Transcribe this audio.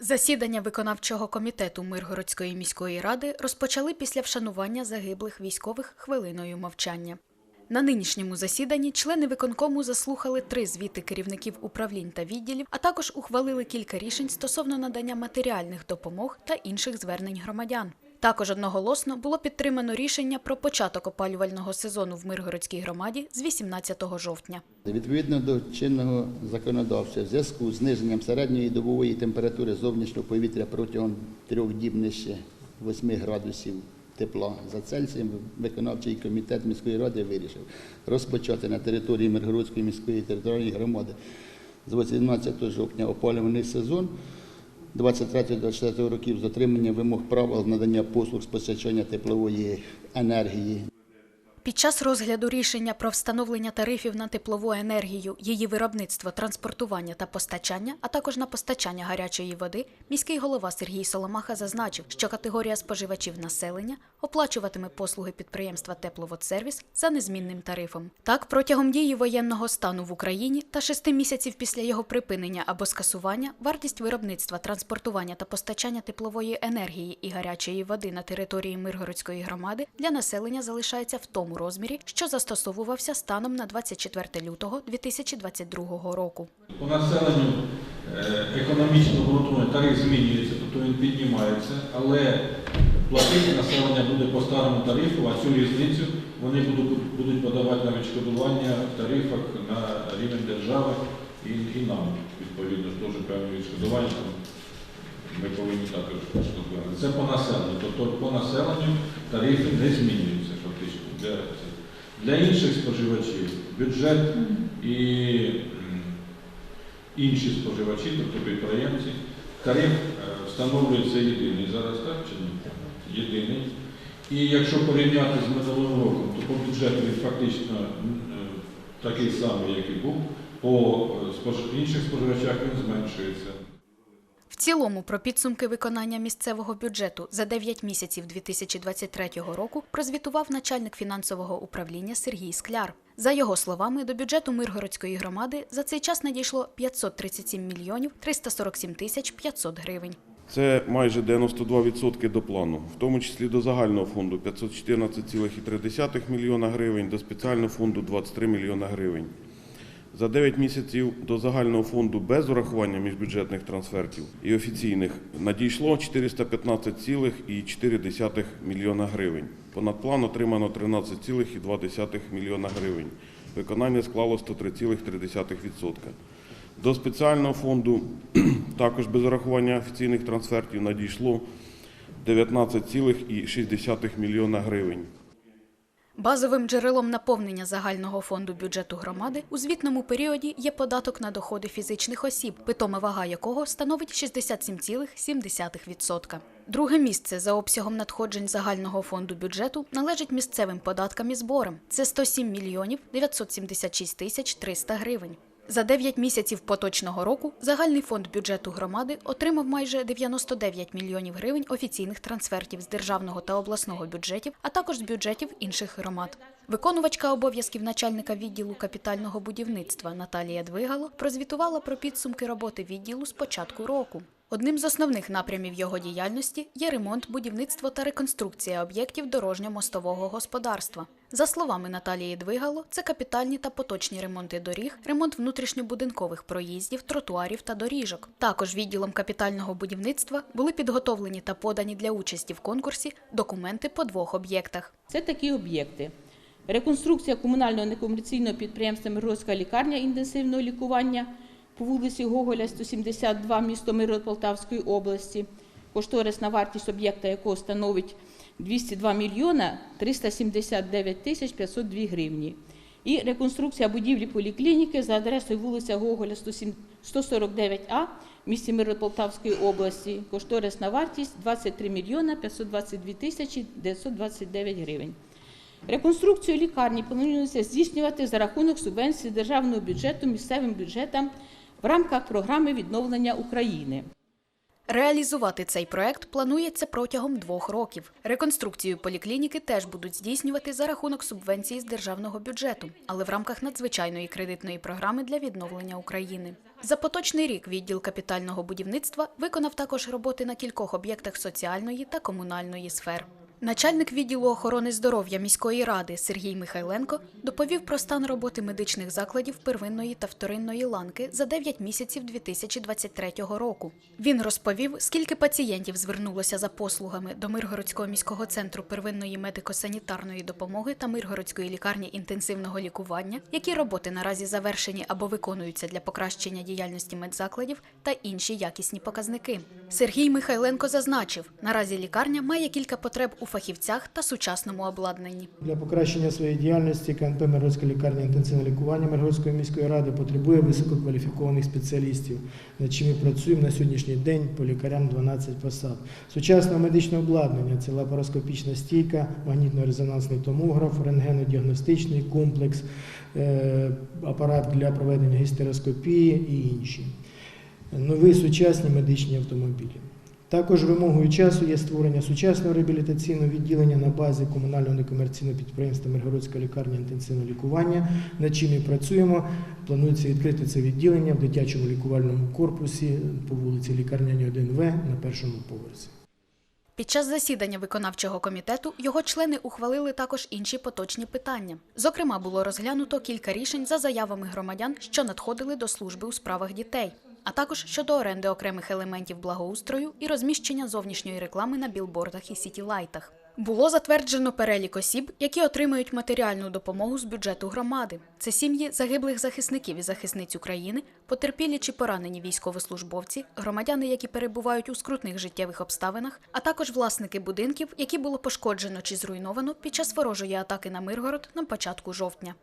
Засідання виконавчого комітету Миргородської міської ради розпочали після вшанування загиблих військових хвилиною мовчання. На нинішньому засіданні члени виконкому заслухали три звіти керівників управлінь та відділів, а також ухвалили кілька рішень стосовно надання матеріальних допомог та інших звернень громадян. Також одноголосно було підтримано рішення про початок опалювального сезону в Миргородській громаді з 18 жовтня. Відповідно до чинного законодавства, в зв'язку з зниженням середньої добової температури зовнішнього повітря протягом трьох діб нижче 8 градусів тепла за Цельсієм, виконавчий комітет міської ради вирішив розпочати на території Миргородської міської територіальної громади з 18 жовтня опалювальний сезон 23-24 років з дотриманням вимог правил надання послуг з постачання теплової енергії Під час розгляду рішення про встановлення тарифів на теплову енергію, її виробництво, транспортування та постачання, а також на постачання гарячої води, міський голова Сергій Соломаха зазначив, що категорія споживачів населення оплачуватиме послуги підприємства Тепловодсервіс за незмінним тарифом. Так, протягом дії воєнного стану в Україні та шести місяців після його припинення або скасування вартість виробництва, транспортування та постачання теплової енергії і гарячої води на території Миргородської громади для населення залишається в тому розмірі, що застосовувався станом на 24 лютого 2022 року. По населенню е, економічно обґрунтований тариф змінюється, тобто він піднімається, але платити населення буде по старому тарифу, а цю різницю вони будуть, подавати на відшкодування в тарифах на рівень держави і, нам, відповідно, теж певні відшкодування. Ми повинні також. Це по населенню. Тобто по населенню тарифи не змінюються. Для, для інших споживачів бюджет і інші споживачі, тобто підприємці, тариф е, встановлюється єдиний зараз, так чи ні? Єдиний. І якщо порівняти з минулим роком, то по бюджету він фактично е, такий самий, як і був. По е, інших споживачах він зменшується. Цілому про підсумки виконання місцевого бюджету за 9 місяців 2023 року прозвітував начальник фінансового управління Сергій Скляр. За його словами, до бюджету Миргородської громади за цей час надійшло 537 мільйонів 347 тисяч 500 гривень. Це майже 92% до плану, в тому числі до загального фонду 514,3 мільйона гривень, до спеціального фонду 23 мільйона гривень. За 9 місяців до загального фонду без урахування міжбюджетних трансфертів і офіційних надійшло 415,4 мільйона гривень. Понад план отримано 13,2 мільйона гривень. Виконання склало 103,3%. До спеціального фонду також без урахування офіційних трансфертів надійшло 19,6 мільйона гривень. Базовим джерелом наповнення загального фонду бюджету громади у звітному періоді є податок на доходи фізичних осіб, питома вага якого становить 67,7%. Друге місце за обсягом надходжень загального фонду бюджету належить місцевим податкам і зборам. Це 107 мільйонів 976 тисяч 300 гривень. За 9 місяців поточного року загальний фонд бюджету громади отримав майже 99 мільйонів гривень офіційних трансфертів з державного та обласного бюджетів, а також з бюджетів інших громад. Виконувачка обов'язків начальника відділу капітального будівництва Наталія Двигало прозвітувала про підсумки роботи відділу з початку року. Одним з основних напрямів його діяльності є ремонт, будівництво та реконструкція об'єктів дорожньо-мостового господарства. За словами Наталії Двигало, це капітальні та поточні ремонти доріг, ремонт внутрішньобудинкових проїздів, тротуарів та доріжок. Також відділом капітального будівництва були підготовлені та подані для участі в конкурсі документи по двох об'єктах. Це такі об'єкти. Реконструкція комунального некомерційного підприємства Миргородська лікарня інтенсивного лікування по вулиці Гоголя, 172, місто Миргород Полтавської області. Кошторисна вартість об'єкта якого становить 202 мільйона 379 тисяч 502 гривні. І реконструкція будівлі поліклініки за адресою вулиця Гоголя 149А в місті Миргород області. Кошторисна вартість 23 мільйона 522 тисячі 929 гривень. Реконструкцію лікарні планується здійснювати за рахунок субвенції державного бюджету місцевим бюджетам в рамках програми відновлення України. Реалізувати цей проект планується протягом двох років. Реконструкцію поліклініки теж будуть здійснювати за рахунок субвенції з державного бюджету, але в рамках надзвичайної кредитної програми для відновлення України. За поточний рік відділ капітального будівництва виконав також роботи на кількох об'єктах соціальної та комунальної сфер. Начальник відділу охорони здоров'я міської ради Сергій Михайленко доповів про стан роботи медичних закладів первинної та вторинної ланки за 9 місяців 2023 року. Він розповів, скільки пацієнтів звернулося за послугами до Миргородського міського центру первинної медико-санітарної допомоги та Миргородської лікарні інтенсивного лікування, які роботи наразі завершені або виконуються для покращення діяльності медзакладів та інші якісні показники. Сергій Михайленко зазначив, наразі лікарня має кілька потреб у фахівцях та сучасному обладнанні. Для покращення своєї діяльності КНП Миргородська лікарня інтенсивного лікування Миргородської міської ради потребує висококваліфікованих спеціалістів, над чим ми працюємо на сьогоднішній день по лікарям 12 посад. Сучасне медичне обладнання це лапароскопічна стійка, магнітно-резонансний томограф, рентгенодіагностичний комплекс, е, апарат для проведення гістероскопії і інші. Нові сучасні медичні автомобілі. Також вимогою часу є створення сучасного реабілітаційного відділення на базі комунального некомерційного підприємства Миргородська лікарня інтенсивного лікування, над чим ми працюємо. Планується відкрити це відділення в дитячому лікувальному корпусі по вулиці Лікарняні 1В на першому поверсі. Під час засідання виконавчого комітету його члени ухвалили також інші поточні питання. Зокрема, було розглянуто кілька рішень за заявами громадян, що надходили до служби у справах дітей, а також щодо оренди окремих елементів благоустрою і розміщення зовнішньої реклами на білбордах і сітілайтах. Було затверджено перелік осіб, які отримають матеріальну допомогу з бюджету громади. Це сім'ї загиблих захисників і захисниць України, потерпілі чи поранені військовослужбовці, громадяни, які перебувають у скрутних життєвих обставинах, а також власники будинків, які було пошкоджено чи зруйновано під час ворожої атаки на Миргород на початку жовтня.